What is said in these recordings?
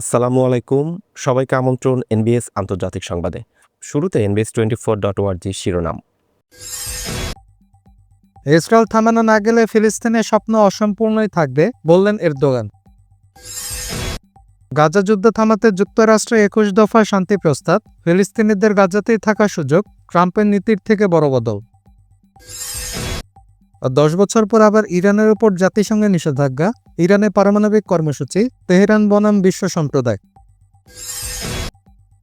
আসসালামু আলাইকুম। সবাইকে আমন্ত্রণ এনবিএস আন্তর্জাতিক সংবাদে। শুরুতে এনবিএস টোয়েন্টি ফোর ডট ওয়ার্জি শিরোনাম। ইসরায়েল থামানো না গেলে ফিলিস্তিনের স্বপ্ন অসম্পূর্ণই থাকবে, বললেন এরদোগান। গাজা যুদ্ধ থামাতে যুক্তরাষ্ট্রের একুশ দফা শান্তি প্রস্তাব, ফিলিস্তিনিদের গাজাতেই থাকার সুযোগ, ট্রাম্পের নীতির থেকে বড় বদল। দশ বছর পর আবার ইরানের উপর জাতিসংঘের নিষেধাজ্ঞা ইরানে পারমাণবিক কর্মসূচি, তেহরান বনাম বিশ্ব সম্প্রদায়।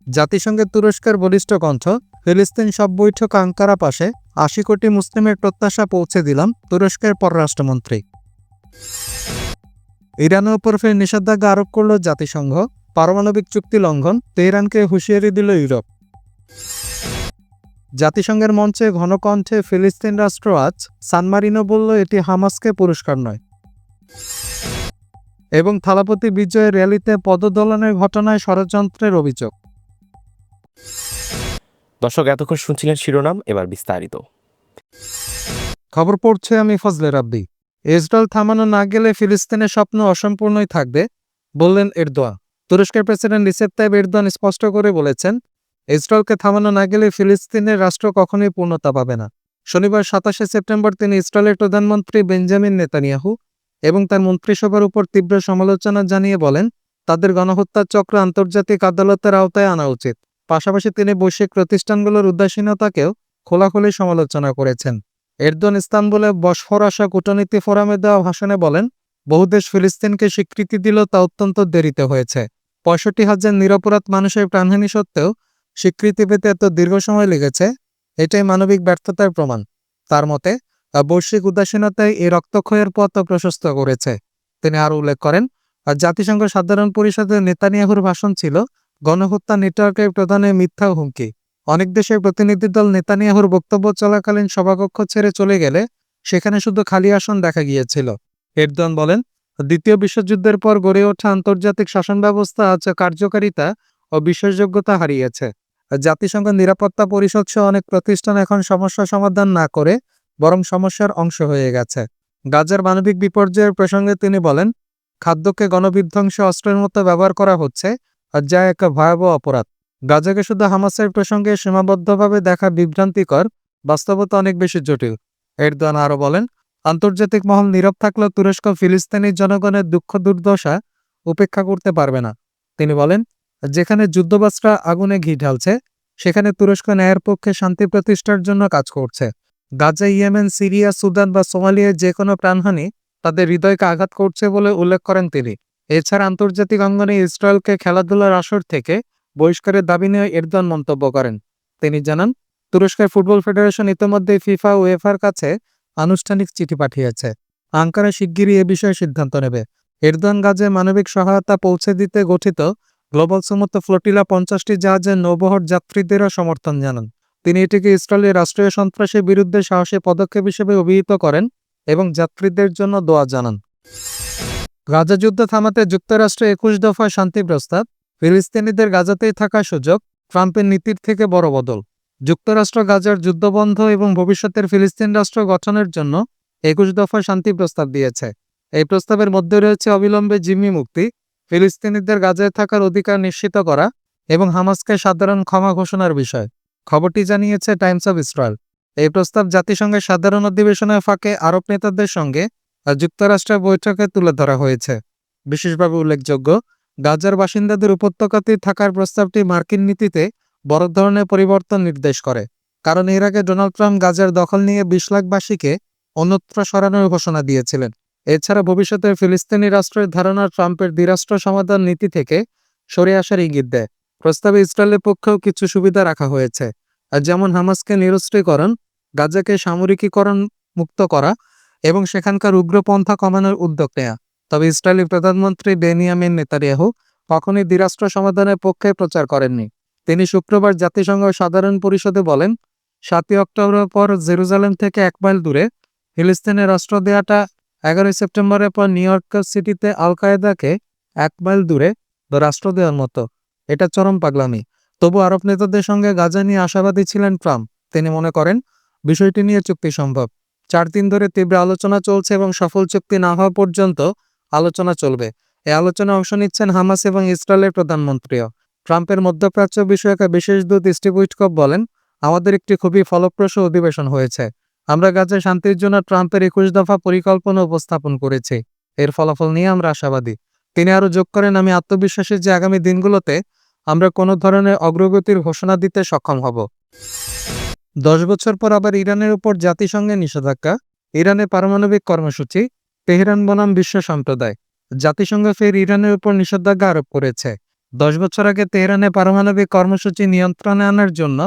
জাতিসংঘের তুরস্কের বলিষ্ঠ কণ্ঠ, ফিলিস্তিন সব বৈঠক আঙ্কারা পাশে আশি কোটি মুসলিমের প্রত্যাশা পৌঁছে দিলাম তুরস্কের পররাষ্ট্রমন্ত্রী। ইরানের উপর ফের নিষেধাজ্ঞা আরোপ করল জাতিসংঘ, পারমাণবিক চুক্তি লঙ্ঘন, তেহরানকে হুঁশিয়ারি দিল ইউরোপ। জাতিসংঘের মঞ্চে ঘনকণ্ঠে ফিলিস্তিন রাষ্ট্র আজ সানমারিনো বলল এটি হামাসকে পুরস্কার নয়। এবং থালাপতি বিজয়ের র্যালিতে পদদলনের ঘটনায় ষড়যন্ত্রের অভিযোগ। দর্শক এতক্ষণ শুনছিলেন শিরোনাম এবার বিস্তারিত। খবর পড়ছে আমি ফজলে রাব্বি ইসরায়েল থামানো না গেলে ফিলিস্তিনের স্বপ্ন অসম্পূর্ণই থাকবে বললেন এরদোয়া তুরস্কের প্রেসিডেন্ট রিসেপ তাইব এরদোয়ান স্পষ্ট করে বলেছেন ইসরায়েলকে থামানো না গেলে ফিলিস্তিনের রাষ্ট্র কখনোই পূর্ণতা পাবে না। শনিবার সাতাশে সেপ্টেম্বর তিনি ইসরায়েলের প্রধানমন্ত্রী বেঞ্জামিন নেতানিয়াহু এবং তার মন্ত্রিসভার উপর তীব্র সমালোচনা জানিয়ে বলেন, তাদের গণহত্যার চক্র আন্তর্জাতিক আদালতের আওতায় আনা উচিত। পাশাপাশি তিনি বৈশ্বিক প্রতিষ্ঠানগুলোর উদাসীনতাকেও খোলাখুলি সমালোচনা করেছেন। এরদোয়ান ইস্তানবুলে বসফরাসা কূটনীতি ফোরামে দেওয়া ভাষণে বলেন, বহু দেশ ফিলিস্তিনকে স্বীকৃতি দিল তা অত্যন্ত দেরিতে হয়েছে। পঁয়ষট্টি হাজার নিরপরাধ মানুষের প্রাণহানি সত্ত্বেও স্বীকৃতি পেতে এত দীর্ঘ সময় লেগেছে? এটাই মানবিক ব্যর্থতার প্রমাণ। তার মতে বৈশ্বিক উদাসীনতায় এই রক্তক্ষয়ের পথ প্রশস্ত করেছে। তিনি আরও উল্লেখ করেন জাতিসংঘ সাধারণ পরিষদের নেতানিয়াহুর ভাষণ ছিল, গণহত্যা নেটওয়ার্কের প্রধানের মিথ্যা হুমকি। অনেক দেশের প্রতিনিধি দল নেতানিয়াহুর বক্তব্য চলাকালীন সভাকক্ষ ছেড়ে চলে গেলে সেখানে শুধু খালি আসন দেখা গিয়েছিল। এরদোয়ান বলেন, দ্বিতীয় বিশ্বযুদ্ধের পর গড়ে ওঠা আন্তর্জাতিক শাসন ব্যবস্থা আজ কার্যকারিতা ও বিশ্বাসযোগ্যতা হারিয়েছে। জাতিসংঘ নিরাপত্তা পরিষদ সহ অনেক প্রতিষ্ঠান এখন সমস্যা সমাধান না করে বরং সমস্যার অংশ হয়ে গেছে। গাজার মানবিক বিপর্যয়ের প্রসঙ্গে তিনি বলেন, খাদ্যকে গণবিধ্বংসী অস্ত্রের মতো ব্যবহার করা হচ্ছে, আর যা এক ভয়াবহ অপরাধ। গাজাকে শুধু হামাসের প্রসঙ্গে সীমাবদ্ধভাবে দেখা বিভ্রান্তিকর, বাস্তবতা অনেক বেশি জটিল। এরদোয়ান আরও বলেন, আন্তর্জাতিক মহল নীরব থাকলেও তুরস্ক ফিলিস্তিনি জনগণের দুঃখ দুর্দশা উপেক্ষা করতে পারবে না। তিনি বলেন যেখানে যুদ্ধবাসরা আগুনে ঘি ঢালছে, সেখানে তুরস্ক ন্যায়ের পক্ষে শান্তি প্রতিষ্ঠার জন্য কাজ করছে। গাজা, ইয়েমেন, সিরিয়া, সুদান বা সোমালিয়ার যে কোনো প্রাণহানি তাদের হৃদয়কে আঘাত করছে বলে উল্লেখ করেন তিনি। এছাড়া আন্তর্জাতিক অঙ্গনে ইসরায়েলকে খেলাধুলার আসর থেকে বহিষ্কারের দাবি নিয়ে এরদোয়ান মন্তব্য করেন। তিনি জানান, তুরস্কের ফুটবল ফেডারেশন ইতিমধ্যে ফিফা ও এফার কাছে আনুষ্ঠানিক চিঠি পাঠিয়েছে। আঙ্কারা শিগগিরই এ বিষয়ে সিদ্ধান্ত নেবে। এরদোয়ান গাজে মানবিক সহায়তা পৌঁছে দিতে গঠিত গ্লোবাল সমুদ্র ফ্লোটিলা পঞ্চাশটি জাহাজের নৌবহর যাত্রীদেরও সমর্থন জানান। তিনি এটিকে ইসরায়েলের রাষ্ট্রীয় সন্ত্রাসের বিরুদ্ধে সাহসী পদক্ষেপ হিসেবে অভিহিত করেন এবং যাত্রীদের জন্য দোয়া জানান। গাজা যুদ্ধ থামাতে যুক্তরাষ্ট্র একুশ দফা শান্তি প্রস্তাব, ফিলিস্তিনিদের গাজাতেই থাকার সুযোগ, ট্রাম্পের নীতির থেকে বড় বদল। যুক্তরাষ্ট্র গাজার যুদ্ধবন্ধ এবং ভবিষ্যতের ফিলিস্তিন রাষ্ট্র গঠনের জন্য একুশ দফা শান্তি প্রস্তাব দিয়েছে। এই প্রস্তাবের মধ্যে রয়েছে অবিলম্বে জিম্মি মুক্তি ফিলিস্তিনিদের গাজায় থাকার অধিকার নিশ্চিত করা এবং হামাসকে সাধারণ ক্ষমা ঘোষণার বিষয়। খবরটি জানিয়েছে টাইমস অফ ইসরায়েল। এই প্রস্তাব জাতিসংঘের সাধারণ অধিবেশনের ফাঁকে আরব নেতাদের সঙ্গে যুক্তরাষ্ট্রের বৈঠকে তুলে ধরা হয়েছে। বিশেষভাবে উল্লেখযোগ্য, গাজার বাসিন্দাদের উপত্যকাতে থাকার প্রস্তাবটি মার্কিন নীতিতে বড় ধরনের পরিবর্তন নির্দেশ করে, কারণ এর আগে ডোনাল্ড ট্রাম্প গাজার দখল নিয়ে বিশ লাখবাসীকে অন্যত্র সরানোর ঘোষণা দিয়েছিলেন। এছাড়া ভবিষ্যতে ফিলিস্তিনি রাষ্ট্রের ধারণা ট্রাম্পের দ্বিরাষ্ট্র সমাধান নীতি থেকে সরে আসার ইঙ্গিত দেয়। প্রস্তাবে ইসরায়েলের পক্ষেও কিছু সুবিধা রাখা হয়েছে যেমন হামাসকে নিরস্ত্রীকরণ, গাজাকে সামরিকীকরণ মুক্ত করা এবং সেখানকার উগ্রপন্থা কমানোর উদ্যোগ নেয়া। তবে ইসরায়েলি প্রধানমন্ত্রী বেনিয়ামিন নেতানিয়াহু কখনই দ্বিরাষ্ট্র সমাধানের পক্ষে প্রচার করেননি। তিনি শুক্রবার জাতিসংঘ সাধারণ পরিষদে বলেন, সাতই অক্টোবরের পর জেরুজালেম থেকে এক মাইল দূরে ফিলিস্তিনের রাষ্ট্র দেয়াটা এগারোই সেপ্টেম্বরের পর নিউ ইয়র্ক সিটিতে আল কায়েদাকে এক মাইল দূরে রাষ্ট্র দেওয়ার মতো। এটা চরম পাগলামি। তবু আরব নেতাদের সঙ্গে গাজা নিয়ে আশাবাদী ছিলেন ট্রাম্প। তিনি মনে করেন, বিষয়টি নিয়ে চুক্তি সম্ভব। চার দিন ধরে তীব্র আলোচনা চলছে এবং সফল চুক্তি না হওয়া পর্যন্ত আলোচনা চলবে। এ আলোচনায় অংশ নিচ্ছেন হামাস এবং ইসরায়েলের প্রধানমন্ত্রীও। ট্রাম্পের মধ্যপ্রাচ্য বিষয়ক বিশেষ দূত স্টিভ উইটকপ বলেন, আমাদের একটি খুবই ফলপ্রসূ অধিবেশন হয়েছে। আমরা গাজায় শান্তির জন্য ট্রাম্পের একুশ দফা পরিকল্পনা উপস্থাপন করেছি। এর ফলাফল নিয়ে আমরা আশাবাদী। তিনি আরও যোগ করেন, আমি আত্মবিশ্বাসী যে আগামী দিনগুলোতে আমরা কোনো ধরনের অগ্রগতির ঘোষণা দিতে সক্ষম হব। দশ বছর পর আবার ইরানের উপর জাতিসংঘের নিষেধাজ্ঞা, ইরানের পারমাণবিক কর্মসূচি, তেহরান বনাম বিশ্ব সম্প্রদায়। জাতিসংঘ ফের ইরানের উপর নিষেধাজ্ঞা আরোপ করেছে। দশ বছর আগে তেহরানে পারমাণবিক কর্মসূচি নিয়ন্ত্রণে আনার জন্য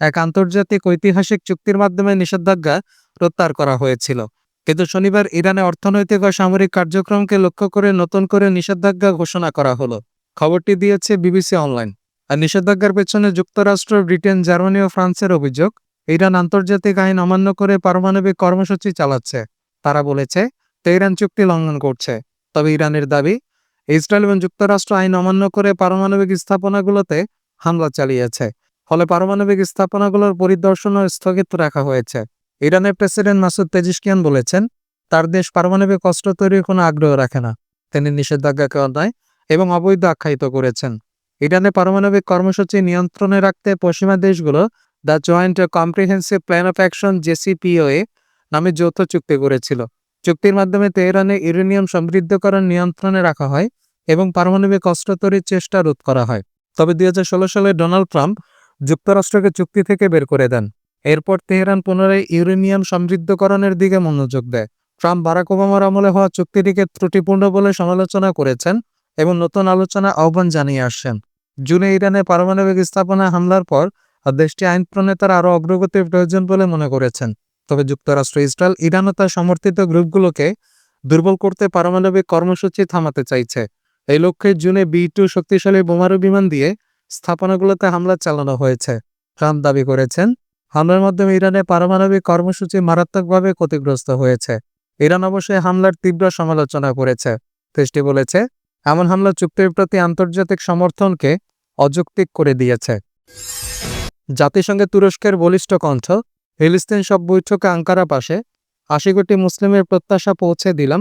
এক আন্তর্জাতিক ঐতিহাসিক চুক্তির মাধ্যমে নিষেধাজ্ঞা প্রত্যাহার করা হয়েছিল। কিন্তু শনিবার ইরানে অর্থনৈতিক ও সামরিক কার্যক্রমকে লক্ষ্য করে নতুন করে নিষেধাজ্ঞা ঘোষণা করা হলো। খবরটি দিয়েছে বিবিসি অনলাইন। আর নিষেধাজ্ঞার পেছনে যুক্তরাষ্ট্র, ব্রিটেন, জার্মানি ও ফ্রান্সের অভিযোগ, ইরান আন্তর্জাতিক আইন অমান্য করে পারমাণবিক কর্মসূচি চালাচ্ছে। তারা বলেছে, তেহরান চুক্তি লঙ্ঘন করছে। তবে ইরানের দাবি, ইসরায়েল এবং যুক্তরাষ্ট্র আইন অমান্য করে পারমাণবিক স্থাপনাগুলোতে হামলা চালিয়েছে। পারমাণবিক স্থাপনাগুলোর পরিদর্শনও স্থগিত রাখা হয়েছে। ইরানের প্রেসিডেন্ট মাসুদ তেজিশকিয়ান বলেছেন, তার দেশ পারমাণবিক অস্ত্র তৈরির কোনো আগ্রহ রাখে না। তিনি নিষেধাজ্ঞাকে অন্যায় এবং অবৈধ আখ্যায়িত করেছেন। ইরানে পারমাণবিক কর্মসূচি নিয়ন্ত্রণে রাখতে পশ্চিমা দেশগুলো the joint comprehensive plan of action JCPOA নামে যৌথ চুক্তি করেছিল। চুক্তির মাধ্যমে তেহরানে ইউরেনিয়াম সমৃদ্ধকরণ নিয়ন্ত্রণে রাখা হয় এবং পারমাণবিক অস্ত্র তৈরির চেষ্টা রোধ করা হয়। তবে দুই হাজার ষোলো সালে ডোনাল্ড ট্রাম্প যুক্তরাষ্ট্রকে চুক্তি থেকে বের করে দেন। এরপর তেহরান পুনরায় ইউরেনিয়াম সমৃদ্ধকরণের দিকে মনোযোগ দেয়। ট্রাম্প বারাক ওবামার আমলে হওয়া চুক্তিটিকে ত্রুটিপূর্ণ বলে সমালোচনা করেছেন এবং নতুন আলোচনা আহ্বান জানিয়ে আসছেন। জুনে ইরানে পারমাণবিক স্থাপনায় হামলার পর দেশটি আইন প্রণেতার আরও অগ্রগতির প্রয়োজন বলে মনে করেছেন। তবে যুক্তরাষ্ট্র ইসরায়েল ইরান ও তার সমর্থিত গ্রুপগুলোকে দুর্বল করতে পারমাণবিক কর্মসূচি থামাতে চাইছে। এই লক্ষ্যে জুনে বি টু শক্তিশালী বোমারু বিমান দিয়ে স্থাপনাগুলোতে হামলা চালানো হয়েছে। ট্রাম্প দাবি করেছেন, হামলার মাধ্যমে ইরানের পারমাণবিক কর্মসূচি মারাত্মকভাবে ক্ষতিগ্রস্ত হয়েছে। ইরান অবশ্যই হামলার তীব্র সমালোচনা করেছে। দেশটি বলেছে, এমন হামলা চুক্তির প্রতি আন্তর্জাতিক সমর্থনকে অযৌক্তিক করে দিয়েছে। জাতিসংঘে তুরস্কের বলিষ্ঠ কণ্ঠ, ফিলিস্তিন সব বৈঠকে আঙ্কারা পাশে আশি কোটি মুসলিমের প্রত্যাশা পৌঁছে দিলাম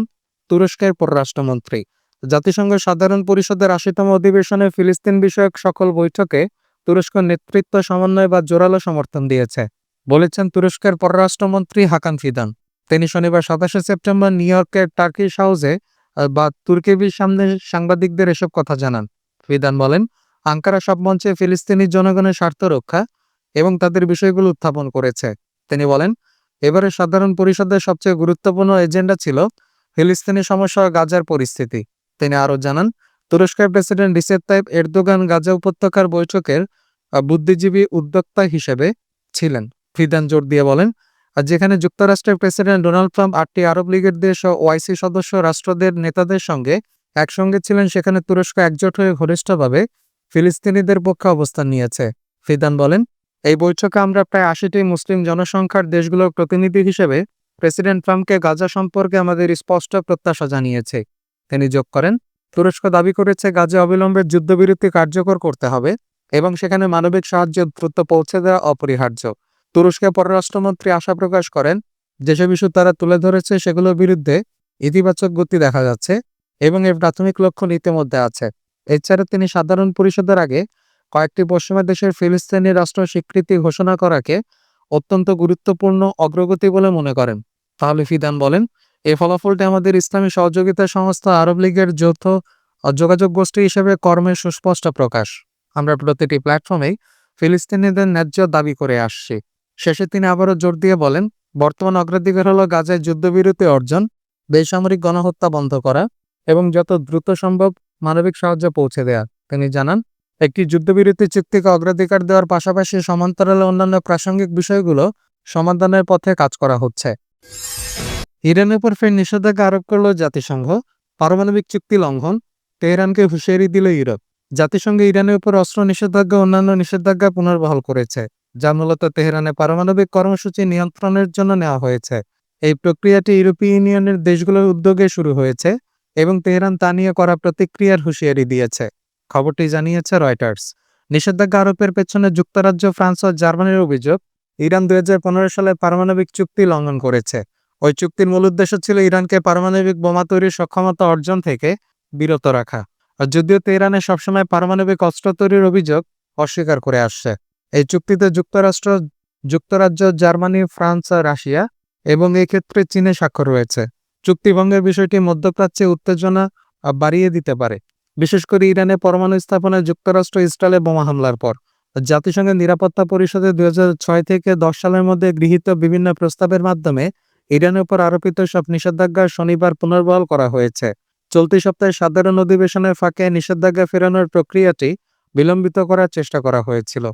তুরস্কের পররাষ্ট্রমন্ত্রী। জাতিসংঘ সাধারণ পরিষদের আশিতম অধিবেশনে ফিলিস্তিন বিষয়ক সকল বৈঠকে তুরস্ক নেতৃত্ব সমন্বয় বা জোরালো সমর্থন দিয়েছে, বলেছেন তুরস্কের পররাষ্ট্রমন্ত্রী হাকান ফিদান। তিনি শনিবার সাতাশে সেপ্টেম্বর নিউ ইয়র্কের টার্কিশ হাউসে বা তুর্কিবির সামনে সাংবাদিকদের এসব কথা জানান। ফিদান বলেন, আঙ্কারা সব মঞ্চে ফিলিস্তিনি জনগণের স্বার্থ রক্ষা এবং তাদের বিষয়গুলো উত্থাপন করেছে। তিনি বলেন এবারে সাধারণ পরিষদের সবচেয়ে গুরুত্বপূর্ণ এজেন্ডা ছিল ফিলিস্তিনি সমস্যা গাজার পরিস্থিতি। তিনি আরও জানান, তুরস্কের president Recep Tayyip Erdogan Gaza উপত্যকার বৈঠকের বুদ্ধিজীবী উদ্যোক্তা হিসেবে ছিলেন। ফিদান জোর দিয়ে বলেন যেখানে যুক্তরাষ্ট্রের প্রেসিডেন্ট ডোনাল্ড ট্রাম্প আটটি আরব লীগের দেশ ও ওয়াইসি সদস্য রাষ্ট্রদের নেতাদের সঙ্গে একসঙ্গে ছিলেন, সেখানে তুরস্ক একজোট হয়ে ঘনিষ্ঠভাবে ফিলিস্তিনিদের পক্ষে অবস্থান নিয়েছে। ফিদান বলেন, এই বৈঠকে আমরা প্রায় আশিটি মুসলিম জনসংখ্যার দেশগুলোর প্রতিনিধি হিসেবে প্রেসিডেন্ট ট্রাম্পকে গাজা সম্পর্কে আমাদের স্পষ্ট প্রত্যাশা জানিয়েছে। তিনি যোগ করেন। তুরস্ক দাবি করেছে গাজে অবিলম্বে যুদ্ধবিরতি কার্যকর করতে হবে এবং সেখানে মানবিক সাহায্য দ্রুত পৌঁছে দেওয়া অপরিহার্য। তুরস্কের পররাষ্ট্রমন্ত্রী আশা প্রকাশ করেন যেসব ইস্যু তারা তুলে ধরেছে সেগুলোর বিরুদ্ধে ইতিবাচক গতি দেখা যাচ্ছে এবং এর প্রাথমিক লক্ষণ ইতিমধ্যে আছে। এছাড়া তিনি সাধারণ পরিষদের আগে কয়েকটি পশ্চিমা দেশের ফিলিস্তিনি রাষ্ট্র স্বীকৃতি ঘোষণা করাকে অত্যন্ত গুরুত্বপূর্ণ অগ্রগতি বলে মনে করেন। তাহলে ফিদান বলেন এই ফলাফলটি আমাদের ইসলামী সহযোগিতা সংস্থা আরব লীগের যৌথ যোগাযোগ গোষ্ঠী হিসেবে কর্মের সুস্পষ্ট প্রকাশ। আমরা প্রতিটি প্ল্যাটফর্মেই ফিলিস্তিনিদের ন্যায্য দাবি করে আসছি। শেষে তিনি আবারও জোর দিয়ে বলেন, বর্তমান অগ্রাধিকার হল গাজায় যুদ্ধবিরতি অর্জন, বেসামরিক গণহত্যা বন্ধ করা এবং যত দ্রুত সম্ভব মানবিক সাহায্য পৌঁছে দেয়া। তিনি জানান, একটি যুদ্ধবিরতি চুক্তিকে অগ্রাধিকার দেওয়ার পাশাপাশি সমান্তরালে অন্যান্য প্রাসঙ্গিক বিষয়গুলো সমাধানের পথে কাজ করা হচ্ছে। ইরানের উপর ফের নিষেধাজ্ঞা আরোপ করল জাতিসংঘ। পারমাণবিক চুক্তি লঙ্ঘন, তেহরানকে হুঁশিয়ারি দিল ইউরোপ। জাতিসংঘ ইরানের উপর অস্ত্র নিষেধাজ্ঞা, অন্যান্য নিষেধাজ্ঞা পুনর্বহাল করেছে, যা মূলত তেহরানে পারমাণবিক কর্মসূচি নিয়ন্ত্রণের জন্য নেওয়া হয়েছে। এই প্রক্রিয়াটি ইউরোপীয় ইউনিয়নের দেশগুলোর উদ্যোগে শুরু হয়েছে এবং তেহরান তা নিয়ে করা প্রতিক্রিয়ার হুঁশিয়ারি দিয়েছে। খবরটি জানিয়েছে রয়টার্স। নিষেধাজ্ঞা আরোপের পেছনে যুক্তরাজ্য, ফ্রান্স ও জার্মানির অভিযোগ, ইরান দুই হাজার পনেরো সালে পারমাণবিক চুক্তি লঙ্ঘন করেছে। ওই চুক্তির মূল উদ্দেশ্য ছিল ইরানকে পারমাণবিক বোমা তৈরির সক্ষমতা অর্জন থেকে বিরত রাখা। আর যদিও তেহরানে সবসময় পারমাণবিক অস্ত্র তৈরির অভিযোগ অস্বীকার করে আসছে, এই চুক্তিতে যুক্তরাষ্ট্র, যুক্তরাজ্য, জার্মানি, ফ্রান্স আর রাশিয়া এবং এক্ষেত্রে চীনে স্বাক্ষর রয়েছে। চুক্তিভঙ্গের বিষয়টি মধ্যপ্রাচ্যে উত্তেজনা বাড়িয়ে দিতে পারে। বিশেষ করে ইরানে পরমাণু স্থাপনায় যুক্তরাষ্ট্র ইসরায়েলে বোমা হামলার পর। জাতিসংঘের নিরাপত্তা পরিষদে দুই থেকে দশ সালের মধ্যে গৃহীত বিভিন্ন প্রস্তাবের মাধ্যমে ইরানের উপর আরোপিত সব নিষেধাজ্ঞা শনিবার পুনর্বহাল করা হয়েছে। চলতি সপ্তাহে সাধারণ অধিবেশনের ফাঁকে নিষেধাজ্ঞা ফেরানোর প্রক্রিয়াটি বিলম্বিত করার চেষ্টা করা হয়েছিল,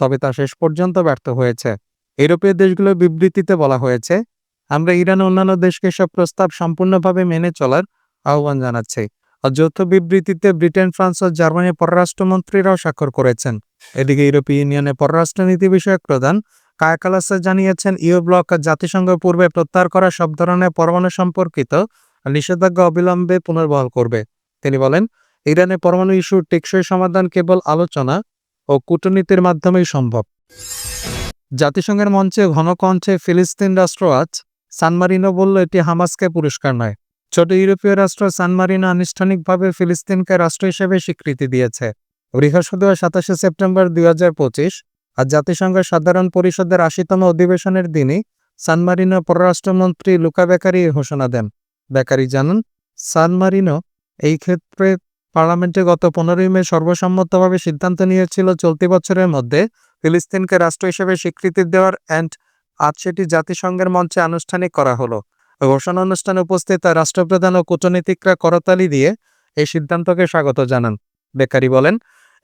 তবে তা শেষ পর্যন্ত ব্যর্থ হয়েছে। ইউরোপীয় দেশগুলোর বিবৃতিতে বলা হয়েছে, আমরা ইরান অন্যান্য দেশকে সব প্রস্তাব সম্পূর্ণভাবে মেনে চলার আহ্বান জানাচ্ছি। যৌথ বিবৃতিতে ব্রিটেন, ফ্রান্স ও জার্মানির পররাষ্ট্রমন্ত্রীরাও স্বাক্ষর করেছেন। এদিকে ইউরোপীয় ইউনিয়নের পররাষ্ট্রনীতি বিষয়ক প্রধান কায়াকালাসা জানিয়েছেন, ইউ ব্লক জাতিসংঘ পূর্বে প্রত্যাহার করা সব ধরনের পরমাণু সম্পর্কিত নিষেধাজ্ঞা অবিলম্বে পুনর্বহাল করবে। তিনি বলেন ইরানের পরমাণু ইস্যুর টেকসই সমাধান কেবল আলোচনা ও কূটনীতির মাধ্যমেই সম্ভব। জাতিসংঘের মঞ্চে ঘনকণ্ঠে ফিলিস্তিন রাষ্ট্র আজ সানমারিনো বলল, এটি হামাসকে পুরস্কার নয়। ছোট ইউরোপীয় রাষ্ট্র সানমারিনো আনুষ্ঠানিকভাবে ফিলিস্তিনকে রাষ্ট্র হিসেবে স্বীকৃতি দিয়েছে। বৃহস্পতিবার সাতাশে সেপ্টেম্বর দুই হাজার পঁচিশ আর জাতিসংঘের সাধারণ পরিষদের আশিতম অধিবেশনের দিনই সানমারিনো পররাষ্ট্রমন্ত্রী লুকা বেকারি ঘোষণা দেন। বেকারি জানান সানমারিনো এই ক্ষেত্রে পার্লামেন্টে গত পনেরোই মে সর্বসম্মতভাবে সিদ্ধান্ত নিয়েছিল চলতি বছরের মধ্যে ফিলিস্তিনকে রাষ্ট্র হিসেবে স্বীকৃতি দেওয়ার অ্যান্ড আজ সেটি জাতিসংঘের মঞ্চে আনুষ্ঠানিক করা হলো। ঘোষণা অনুষ্ঠানে উপস্থিত রাষ্ট্রপ্রধান ও কূটনীতিকরা করতালি দিয়ে এই সিদ্ধান্তকে স্বাগত জানান। বেকারি বলেন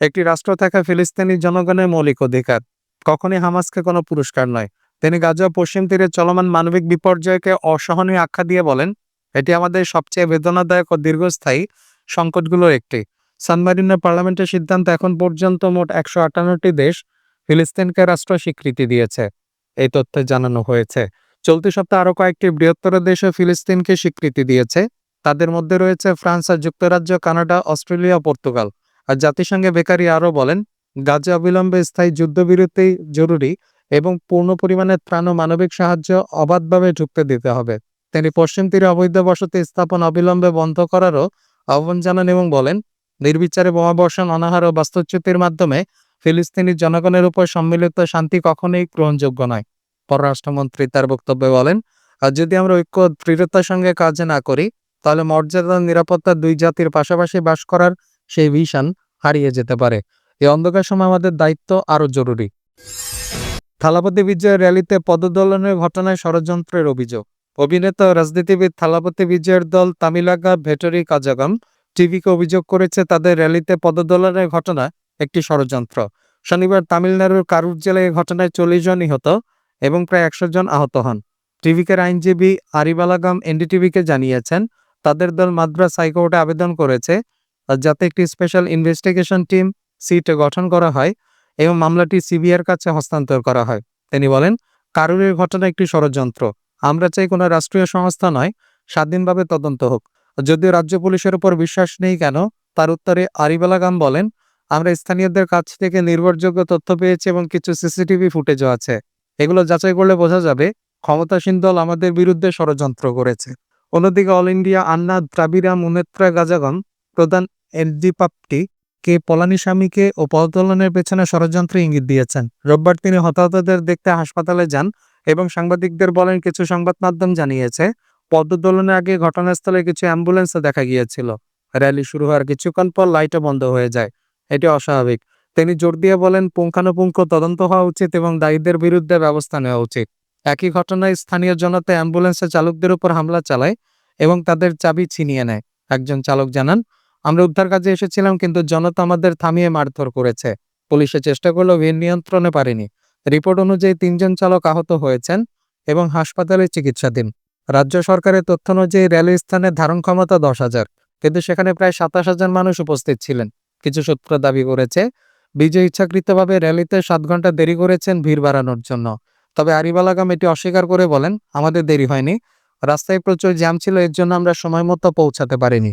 একটি রাষ্ট্র থাকা ফিলিস্তিনি জনগণের মৌলিক অধিকার। কখনই হামাসকে কোনো পুরস্কার নয়। তিনি গাজা পশ্চিম তীরে চলমান মানবিক বিপর্যয়কে অসহনীয় আখ্যা দিয়ে বলেন, এটি আমাদের সবচেয়ে বেদনাদায়ক ও দীর্ঘস্থায়ী সংকটগুলোর একটি। সানমারিনের পার্লামেন্টের সিদ্ধান্ত এখন পর্যন্ত মোট একশো আটান্নটি দেশ ফিলিস্তিনকে রাষ্ট্র স্বীকৃতি দিয়েছে। এই তথ্যে জানানো হয়েছে, চলতি সপ্তাহে আরও কয়েকটি বৃহত্তর দেশও ফিলিস্তিনকে স্বীকৃতি দিয়েছে। তাদের মধ্যে রয়েছে ফ্রান্স আর যুক্তরাজ্য, কানাডা, অস্ট্রেলিয়া পর্তুগাল। আর জাতিসংঘে বেকারি আরও বলেন, গাজা অবিলম্বে স্থায়ী যুদ্ধবিরতি জরুরি এবং পূর্ণ পরিমাণে ত্রাণ ও মানবিক সাহায্য অবাধভাবে ঢুকতে দিতে হবে। তিনি পশ্চিম তীরে অবৈধ বসতি স্থাপন অবিলম্বে বন্ধ করারও আহ্বান জানান এবং বলেন, নির্বিচারে বোমাবর্ষণ অনাহার ও বাস্তুচ্যুতির মাধ্যমে ফিলিস্তিনি জনগণের উপর সম্মিলিত শান্তি কখনোই গ্রহণযোগ্য নয়। পররাষ্ট্রমন্ত্রী তার বক্তব্যে বলেন, আর যদি আমরা ঐক্য দৃঢ়তার সঙ্গে কাজ না করি, তাহলে মর্যাদা নিরাপত্তা দুই জাতির পাশাপাশি বাস করার সেই ভিশন হারিয়ে যেতে পারে। এই অন্ধকার সময় আমাদের দায়িত্ব আরও জরুরি। থালাপতি বিজয়ের র্যালিতে পদদলনের ঘটনায় ষড়যন্ত্রের অভিযোগ। অভিনেতা, রাজনীতিবিদ, থালাপতি বিজয়ের দল তামিলাগা ভেটরি কাজাগাম টিভিকে অভিযোগ করেছে তাদের র্যালিতে পদদলনের ঘটনা একটি ষড়যন্ত্র। শনিবার তামিলনাড়ুর কারুর জেলায় ঘটনায় চল্লিশ জন নিহত এবং প্রায় একশো জন আহত হন। টিভিকের আইনজীবী আরিবালাগাম এনডিটিভিকে জানিয়েছেন, তাদের দল মাদ্রাস হাইকোর্টে আবেদন করেছে যাতে একটি স্পেশাল ইনভেস্টিগেশন টিম সিট গঠন করা হয় এবং মামলাটি সিবিআর কাছে হস্তান্তর করা হয়। তিনি বলেন, কারুরের ঘটনা একটি ষড়যন্ত্র। আমরা চাই কোনো রাষ্ট্রীয় সংস্থা নয়, স্বাধীনভাবে তদন্ত হোক। যদিও রাজ্য পুলিশের উপর বিশ্বাস নেই কেন, তার উত্তরে আরিবালাগাম বলেন, আমরা স্থানীয়দের কাছ থেকে নির্ভরযোগ্য তথ্য পেয়েছি এবং কিছু সিসিটিভি ফুটেজও আছে। এগুলো যাচাই করলে বোঝা যাবে, ক্ষমতাসীন দল আমাদের বিরুদ্ধে ষড়যন্ত্র করেছে। অন্যদিকে অল ইন্ডিয়া আন্না দ্রাবিড়া মুনেত্রা গাজাগম প্রধান এলজি পাপটি কে পলানিস্বামীকে ও পদদলনের পেছনে ষড়যন্ত্র ইঙ্গিত দিয়েছেন। রোববার তিনি হতাহতদের দেখতে হাসপাতালে যান এবং সাংবাদিকদের বলেন, কিছু সংবাদ মাধ্যম জানিয়েছে পদদলনের আগে ঘটনাস্থলে কিছু অ্যাম্বুলেন্সও দেখা গিয়েছিল। র্যালি শুরু হওয়ার কিছুক্ষণ পর লাইটও বন্ধ হয়ে যায়। এটি অস্বাভাবিক। তিনি জোর দিয়ে বলেন, পুঙ্খানুপুঙ্খ তদন্ত হওয়া উচিত এবং দায়ীদের বিরুদ্ধে ব্যবস্থা নেওয়া উচিত। একই ঘটনায় স্থানীয় জনতা অ্যাম্বুলেন্সের চালকদের উপর হামলা চালায় এবং তাদের চাবি ছিনিয়ে নেয়। একজন চালক জানান আমরা উদ্ধার কাজে এসেছিলাম, কিন্তু জনতা আমাদের থামিয়ে মারধর করেছে। পুলিশে চেষ্টা করলেও ভিড় নিয়ন্ত্রণে পারেনি। রিপোর্ট অনুযায়ী তিনজন চালক আহত হয়েছেন এবং হাসপাতালে চিকিৎসাধীন রাজ্য সরকারের তথ্য অনুযায়ী র্যালি স্থানের ধারণ ক্ষমতা দশ হাজার, কিন্তু সেখানে প্রায় সাতাশ হাজার মানুষ উপস্থিত ছিলেন। কিছু সূত্র দাবি করেছে, বিজয় ইচ্ছাকৃতভাবে র্যালিতে সাত ঘণ্টা দেরি করেছেন ভিড় বাড়ানোর জন্য। তবে আরিবালাগাম এটি অস্বীকার করে বলেন, আমাদের দেরি হয়নি। রাস্তায় প্রচুর জ্যাম ছিল, এর জন্য আমরা সময় মতো পৌঁছাতে পারিনি।